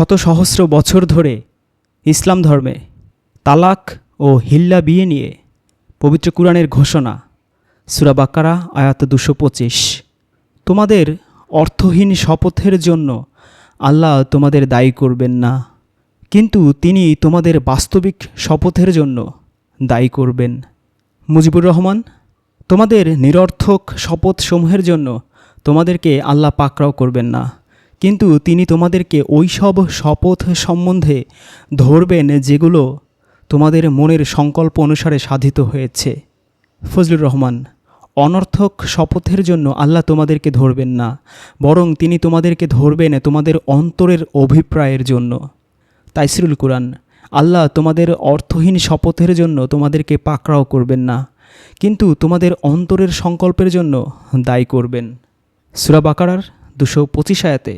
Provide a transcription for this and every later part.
শত সহস্র বছর ধরে ইসলাম ধর্মে তালাক ও হিল্লা বিয়ে নিয়ে পবিত্র কুরআনের ঘোষণা, সুরা বাকারা, আয়াত দুশো পঁচিশ। তোমাদের অর্থহীন শপথের জন্য আল্লাহ তোমাদের দায়ী করবেন না, কিন্তু তিনি তোমাদের বাস্তবিক শপথের জন্য দায়ী করবেন। মুজিবুর রহমান, তোমাদের নিরর্থক শপথসমূহের জন্য তোমাদেরকে আল্লাহ পাকড়াও করবেন না। কিন্তু তিনি তোমাদেরকে ওই সব শপথ সম্বন্ধে ধরবেন যেগুলো তোমাদের মনের সংকল্প অনুসারে সাধিত হয়েছে। ফজলুর রহমান, অনর্থক শপথের জন্য আল্লাহ তোমাদেরকে ধরবেন না, বরং তিনি তোমাদেরকে ধরবেন তোমাদের অন্তরের অভিপ্রায়ের জন্য। তাইসিরুল কুরআন, আল্লাহ তোমাদের অর্থহীন শপথের জন্য তোমাদেরকে পাকড়াও করবেন না, কিন্তু তোমাদের অন্তরের সংকল্পের জন্য দায়ী করবেন। সুরা বাকারার দুশো পঁচিশ আয়াতে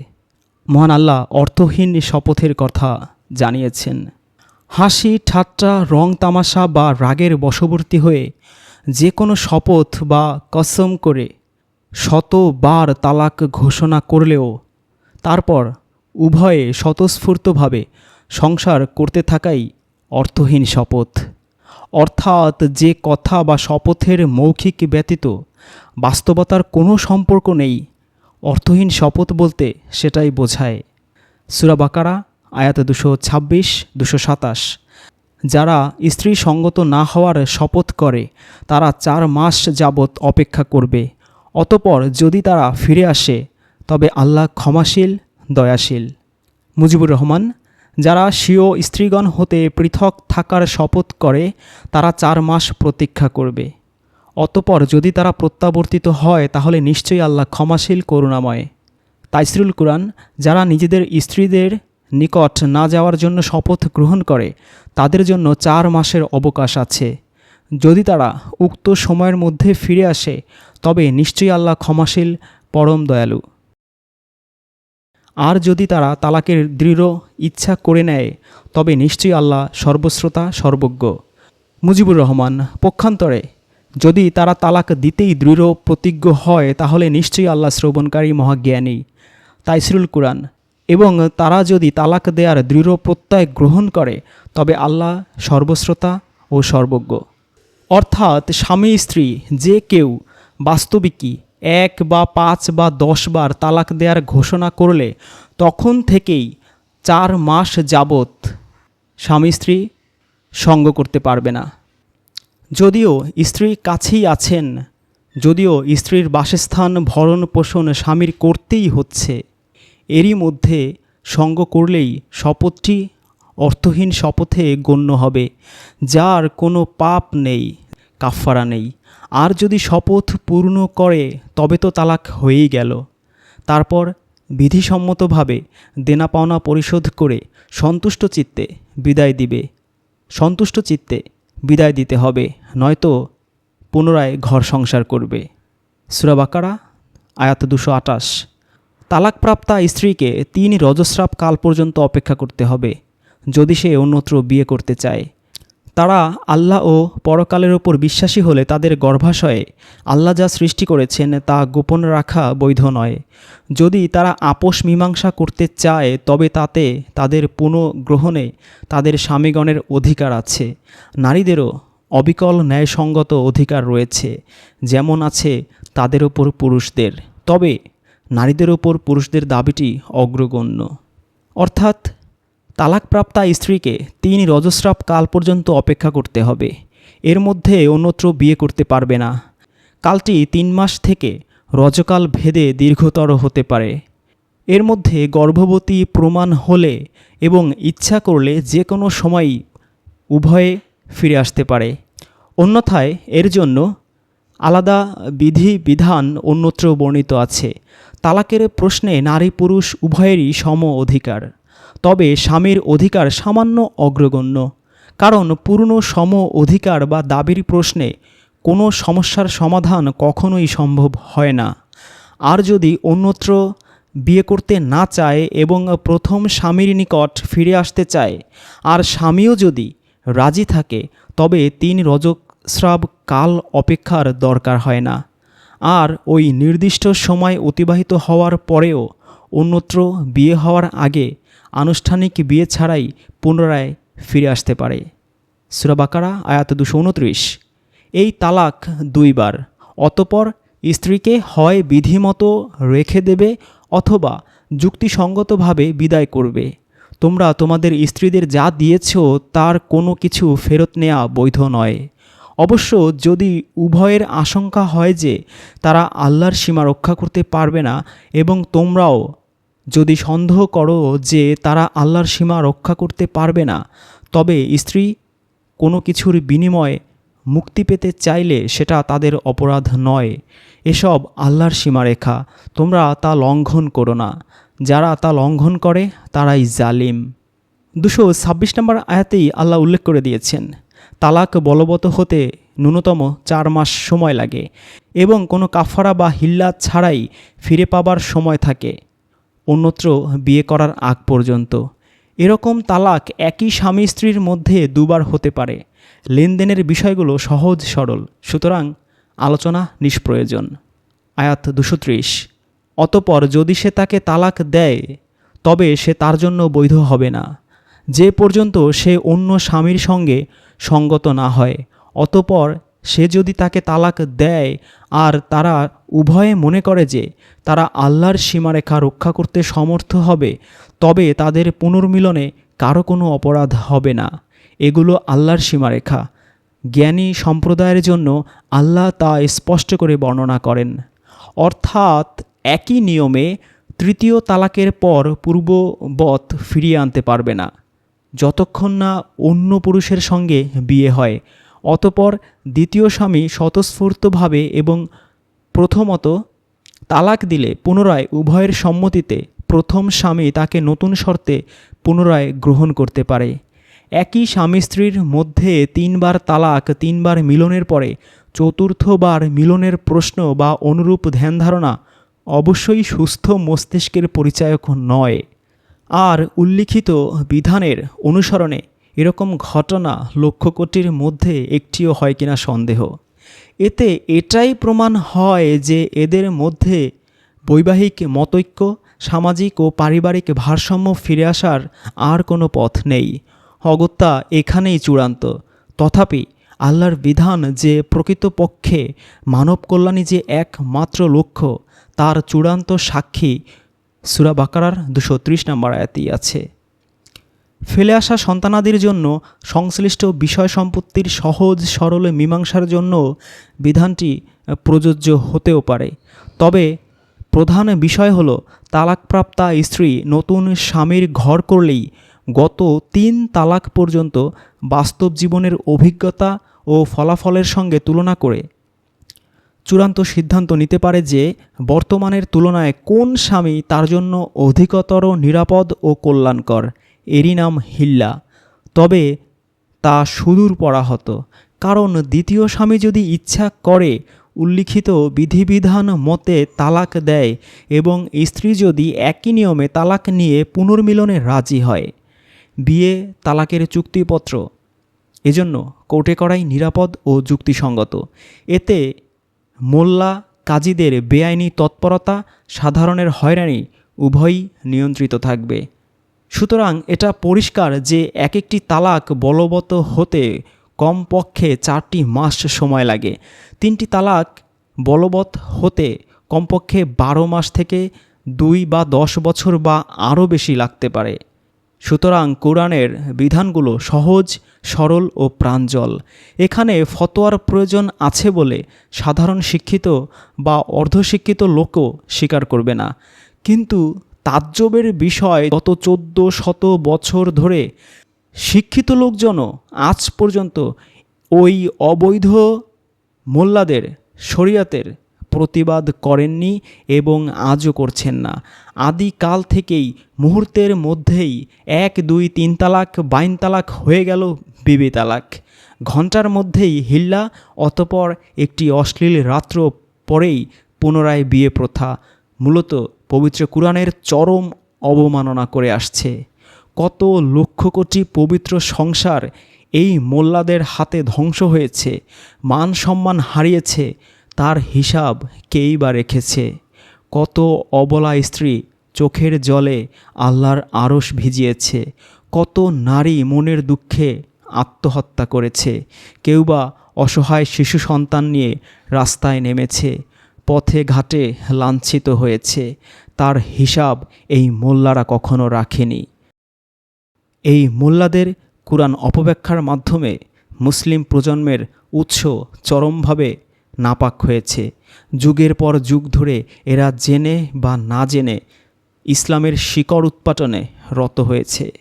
মহান আল্লাহ অর্থহীন শপথের কথা জানিয়েছেন। হাসি, ঠাট্টা, রং তামাশা বা রাগের বশবর্তী হয়ে যে কোনো শপথ বা কসম করে শতবার তালাক ঘোষণা করলেও তারপর উভয়ে স্বতঃস্ফূর্তভাবে সংসার করতে থাকাই অর্থহীন শপথ। অর্থাৎ যে কথা বা শপথের মৌখিক ব্যতীত বাস্তবতার কোনো সম্পর্ক নেই অর্থহীন শপথ বলতে সেটাই বোঝায়। সুরা বাকারা, আয়াত দুশো ছাব্বিশ, দুশো সাতাশ। যারা স্ত্রী সঙ্গত না হওয়ার শপথ করে, তারা চার মাস যাবৎ অপেক্ষা করবে। অতপর যদি তারা ফিরে আসে, তবে আল্লাহ ক্ষমাশীল, দয়াশীল। মুজিবুর রহমান, যারা স্বীয় স্ত্রীগণ হতে পৃথক থাকার শপথ করে, তারা চার মাস প্রতীক্ষা করবে। অতপর যদি তারা প্রত্যাবর্তিত হয়, তাহলে নিশ্চয়ই আল্লাহ ক্ষমাশীল, করুণাময়। তাইসরুল কুরআন, যারা নিজেদের স্ত্রীদের নিকট না যাওয়ার জন্য শপথ গ্রহণ করে, তাদের জন্য চার মাসের অবকাশ আছে। যদি তারা উক্ত সময়ের মধ্যে ফিরে আসে, তবে নিশ্চয়ই আল্লাহ ক্ষমাশীল, পরম দয়ালু। আর যদি তারা তালাকের দৃঢ় ইচ্ছা করে নেয়, তবে নিশ্চয়ই আল্লাহ সর্বশ্রোতা, সর্বজ্ঞ। মুজিবুর রহমান, পক্ষান্তরে। যদি তারা তালাক দিতেই দৃঢ় প্রতিজ্ঞ হয়, তাহলে নিশ্চয়ই আল্লাহ শ্রবণকারী মহাজ্ঞানী তাইসরুল কুরআন। এবং তারা যদি তালাক দেয়ার দৃঢ় প্রত্যয় গ্রহণ করে, তবে আল্লাহ সর্বশ্রোতা ও সর্বজ্ঞ। অর্থাৎ স্বামী স্ত্রী, যে কেউ বাস্তবিকই এক বা পাঁচ বা দশ বার তালাক দেয়ার ঘোষণা করলে, তখন থেকেই চার মাস যাবৎ স্বামী স্ত্রী সঙ্গ করতে পারবে না। যদিও স্ত্রী কাছেই আছেন, যদিও স্ত্রীর বাসস্থান, ভরণ পোষণ স্বামীর করতেই হচ্ছে। এরই মধ্যে সঙ্গ করলেই শপথটি অর্থহীন শপথে গণ্য হবে, যার কোনো পাপ নেই, কাফফারা নেই। আর যদি শপথ পূর্ণ করে, তবে তো তালাক হয়েই গেল। তারপর বিধিসম্মতভাবে দেনা পাওনা পরিশোধ করে সন্তুষ্ট চিত্তে বিদায় দিবে। সন্তুষ্ট চিত্তে বিদায় দিতে হবে, নয়তো পুনরায় ঘর সংসার করবে। সুরাবাকারা আয়াত দুশো আটাশ তালাকপ্রাপ্তা স্ত্রীকে তিন রজস্রাব কাল পর্যন্ত অপেক্ষা করতে হবে, যদি সে অন্যত্র বিয়ে করতে চায়। তারা আল্লাহ ও পরকালের ওপর বিশ্বাসী হলে তাদের গর্ভাশয়ে আল্লাহ যা সৃষ্টি করেছেন তা গোপন রাখা বৈধ নয়। যদি তারা আপোষ মীমাংসা করতে চায়, তবে তাতে তাদের পুনঃগ্রহণে তাদের স্বামীগণের অধিকার আছে। নারীদেরও অবিকল ন্যায়সঙ্গত অধিকার রয়েছে, যেমন আছে তাদের ওপর পুরুষদের। তবে নারীদের ওপর পুরুষদের দাবিটি অগ্রগণ্য। অর্থাৎ তালাকপ্রাপ্তা স্ত্রীকে তিন রজস্রাব কাল পর্যন্ত অপেক্ষা করতে হবে। এর মধ্যে অন্যত্র বিয়ে করতে পারবে না। কালটি তিন মাস থেকে রজকাল ভেদে দীর্ঘতর হতে পারে। এর মধ্যে গর্ভবতী প্রমাণ হলে এবং ইচ্ছা করলে যে কোনো সময়ই উভয়ে ফিরে আসতে পারে। অন্যথায় এর জন্য আলাদা বিধি বিধান অন্যত্র বর্ণিত আছে। তালাকের প্রশ্নে নারী পুরুষ উভয়েরই সম অধিকার। তবে স্বামীর অধিকার সামান্য অগ্রগণ্য। কারণ পূর্ণ সম অধিকার বা দাবির প্রশ্নে কোনো সমস্যার সমাধান কখনোই সম্ভব হয় না। আর যদি অন্যত্র বিয়ে করতে না চায় এবং প্রথম স্বামীর নিকট ফিরে আসতে চায়, আর স্বামীও যদি রাজি থাকে, তবে তিন রজস্রাব কাল অপেক্ষার দরকার হয় না। আর ওই নির্দিষ্ট সময় অতিবাহিত হওয়ার পরেও অন্যত্র বিয়ে হওয়ার আগে আনুষ্ঠানিক বিয়ে ছাড়াই পুনরায় ফিরে আসতে পারে। সুরাবাকারা আয়াত দুশো উনত্রিশ। এই তালাক দুইবার, অতপর স্ত্রীকে হয় বিধিমতো রেখে দেবে অথবা যুক্তিসঙ্গতভাবে বিদায় করবে। তোমরা তোমাদের স্ত্রীদের যা দিয়েছ তার কোনো কিছু ফেরত নেওয়া বৈধ নয়। অবশ্য যদি উভয়ের আশঙ্কা হয় যে তারা আল্লাহর সীমা রক্ষা করতে পারবে না এবং তোমরাও যদি সন্দেহ করো যে তারা আল্লাহর সীমা রক্ষা করতে পারবে না, তবে স্ত্রী কোনো কিছুর বিনিময়ে মুক্তি পেতে চাইলে সেটা তাদের অপরাধ নয়। এসব আল্লাহর সীমারেখা। তোমরা তা লঙ্ঘন করো না। যারা তা লঙ্ঘন করে, তারাই জালিম। দুশো ছাব্বিশ নম্বর আয়াতেই আল্লাহ উল্লেখ করে দিয়েছেন, তালাক বলবৎ হতে ন্যূনতম চার মাস সময় লাগে এবং কোনো কাফারা বা হিল্লা ছাড়াই ফিরে পাবার সময় থাকে। অন্যত্র বিয়ে করার আগ পর্যন্ত। এরকম তালাক একই স্বামী স্ত্রীর মধ্যে দুবার হতে পারে। লেনদেনের বিষয়গুলো সহজ সরল, সুতরাং আলোচনা নিষ্প্রয়োজন। আয়াত দুশো ত্রিশ। অতপর যদি সে তাকে তালাক দেয়, তবে সে তার জন্য বৈধ হবে না। যে পর্যন্ত সে অন্য স্বামীর সঙ্গে সঙ্গত না হয়, অতপর সে যদি তাকে তালাক দেয় আর তারা উভয়ে মনে করে যে তারা আল্লাহর সীমারেখা রক্ষা করতে সমর্থ হবে, তবে তাদের পুনর্মিলনে কারও কোনো অপরাধ হবে না। এগুলো আল্লাহর সীমারেখা। জ্ঞানী সম্প্রদায়ের জন্য আল্লাহ তা স্পষ্ট করে বর্ণনা করেন। অর্থাৎ একই নিয়মে তৃতীয় তালাকের পর পূর্ববৎ ফিরিয়ে আনতে পারবে না। যতক্ষণ না অন্য পুরুষের সঙ্গে বিয়ে হয় অতপর দ্বিতীয় স্বামী স্বতঃস্ফূর্তভাবে এবং প্রথমত তালাক দিলে পুনরায় উভয়ের সম্মতিতে প্রথম স্বামী তাকে নতুন শর্তে পুনরায় গ্রহণ করতে পারে। একই স্বামী স্ত্রীর মধ্যে তিনবার তালাক, তিনবার মিলনের পরে চতুর্থবার মিলনের প্রশ্ন বা অনুরূপ ধ্যান ধারণা অবশ্যই সুস্থ মস্তিষ্কের পরিচায়ক নয়। আর উল্লিখিত বিধানের অনুসরণে এরকম ঘটনা লক্ষ কোটির মধ্যে একটিও হয় কিনা সন্দেহ। এতে এটাই প্রমাণ হয় যে এদের মধ্যে বৈবাহিক মতৈক্য, সামাজিক ও পারিবারিক ভারসাম্য ফিরে আসার আর কোনো পথ নেই। অগত্যা এখানেই চূড়ান্ত। তথাপি আল্লাহর বিধান যে প্রকৃতপক্ষে মানব কল্যাণী যে একমাত্র লক্ষ্য, তার চূড়ান্ত সাক্ষী সুরা বাকারার দুশো ত্রিশ নম্বর আয়াতেই আছে। ফেলে আসা সন্তানাদির জন্য সংশ্লিষ্ট বিষয় সম্পত্তির সহজ, সরল মীমাংসার জন্য বিধানটি প্রযোজ্য হতেও পারে। তবে প্রধান বিষয় হলো, তালাকপ্রাপ্তা স্ত্রী নতুন স্বামীর ঘর করলেই গত তিন তালাক পর্যন্ত বাস্তব জীবনের অভিজ্ঞতা ও ফলাফলের সঙ্গে তুলনা করে। চূড়ান্ত সিদ্ধান্ত নিতে পারে যে, বর্তমানের তুলনায় কোন স্বামী তার জন্য অধিকতর নিরাপদ ও কল্যাণকর। এরই নাম হিল্লা। তবে তা সুদূর পড়া হতো কারণ দ্বিতীয় স্বামী যদি ইচ্ছা করে, উল্লিখিত বিধিবিধান মতে তালাক দেয় এবং স্ত্রী যদি একই নিয়মে তালাক নিয়ে পুনর্মিলনে রাজি হয়। বিয়ে, তালাকের চুক্তিপত্র। এজন্য কোর্টে করাই নিরাপদ ও যুক্তিসঙ্গত। এতে মোল্লা কাজীদের বেআইনি তৎপরতা, সাধারণের হয়রানি উভয়ই নিয়ন্ত্রিত থাকবে। সুতরাং এটা পরিষ্কার যে এক একটি তালাক বলবৎ হতে কমপক্ষে চারটি মাস সময় লাগে। তিনটি তালাক বলবৎ হতে কমপক্ষে বারো মাস থেকে দুই বা দশ বছর বা আরও বেশি লাগতে পারে। সুতরাং কোরআনের বিধানগুলো সহজ, সরল ও প্রাঞ্জল। এখানে ফতোয়ার প্রয়োজন আছে বলে সাধারণ শিক্ষিত বা অর্ধশিক্ষিত লোকও স্বীকার করবে না। কিন্তু তাজ্জবের বিষয় গত চোদ্দ শত বছর ধরে শিক্ষিত লোকজনও আজ পর্যন্ত ওই অবৈধ মোল্লাদের, শরিয়াতের প্রতিবাদ করেননি এবং আজও করছেন না। আদিকাল থেকেই মুহূর্তের মধ্যেই এক, দুই, তিন তালাক, বাইন তালাক হয়ে গেল বিবি তালাক। ঘণ্টার মধ্যেই হিল্লা, অতপর একটি অশ্লীল রাত্র পরেই পুনরায় বিয়ে প্রথা মূলত পবিত্র কুরআনের চরম অবমাননা করে আসছে। কত লক্ষ কোটি পবিত্র সংসার এই মোল্লাদের হাতে ধ্বংস হয়েছে, মান সম্মান হারিয়েছে, তার হিসাব কেই বা রেখেছে? কত অবলা স্ত্রী চোখের জলে আল্লাহর আড়স ভিজিয়েছে, কত নারী মনের দুঃখে আত্মহত্যা করেছে, কেউ বা অসহায় শিশু সন্তান নিয়ে রাস্তায় নেমেছে পথে ঘাটে লাঞ্ছিত হয়েছে। তার হিসাব এই মোল্লারা কখনো রাখেনি। এই মোল্লাদের কোরআন অপব্যাখ্যার মাধ্যমে মুসলিম প্রজন্মের উৎস চরমভাবে নাপাক হয়েছে। যুগের পর যুগ ধরে এরা জেনে বা না জেনে ইসলামের শিকড় উৎপাটনে রত হয়েছে।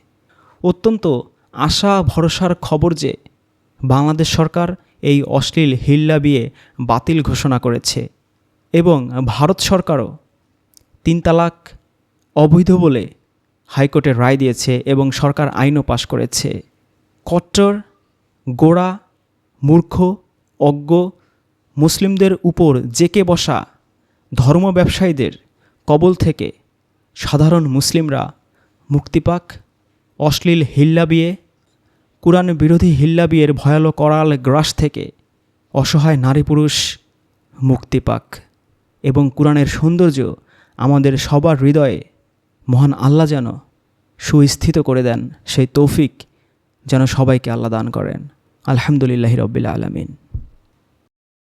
অত্যন্ত আশা ভরসার খবর যে বাংলাদেশ সরকার এই অশ্লীল হিল্লা বিয়ে বাতিল ঘোষণা করেছে। এবং ভারত সরকারও তিন তালাক অবৈধ বলে হাইকোর্টে রায় দিয়েছে এবং সরকার আইনও পাশ করেছে। কট্টর, গোড়া, মূর্খ, অজ্ঞ মুসলিমদের উপর জেকে বসা ধর্ম ব্যবসায়ীদের কবল থেকে সাধারণ মুসলিমরা মুক্তি পাক। অশ্লীল হিল্লা বিয়ে কোরআন বিরোধী হিল্লা বিয়ের ভয়ালো করাল গ্রাস থেকে অসহায় নারী পুরুষ মুক্তি পাক। এবং কোরআনের সৌন্দর্য আমাদের সবার হৃদয়ে মহান আল্লাহ যেন সুস্থিত করে দেন, সেই তৌফিক যেন সবাইকে আল্লাহ দান করেন। আলহামদুলিল্লাহ রবিল্লা আলমিন।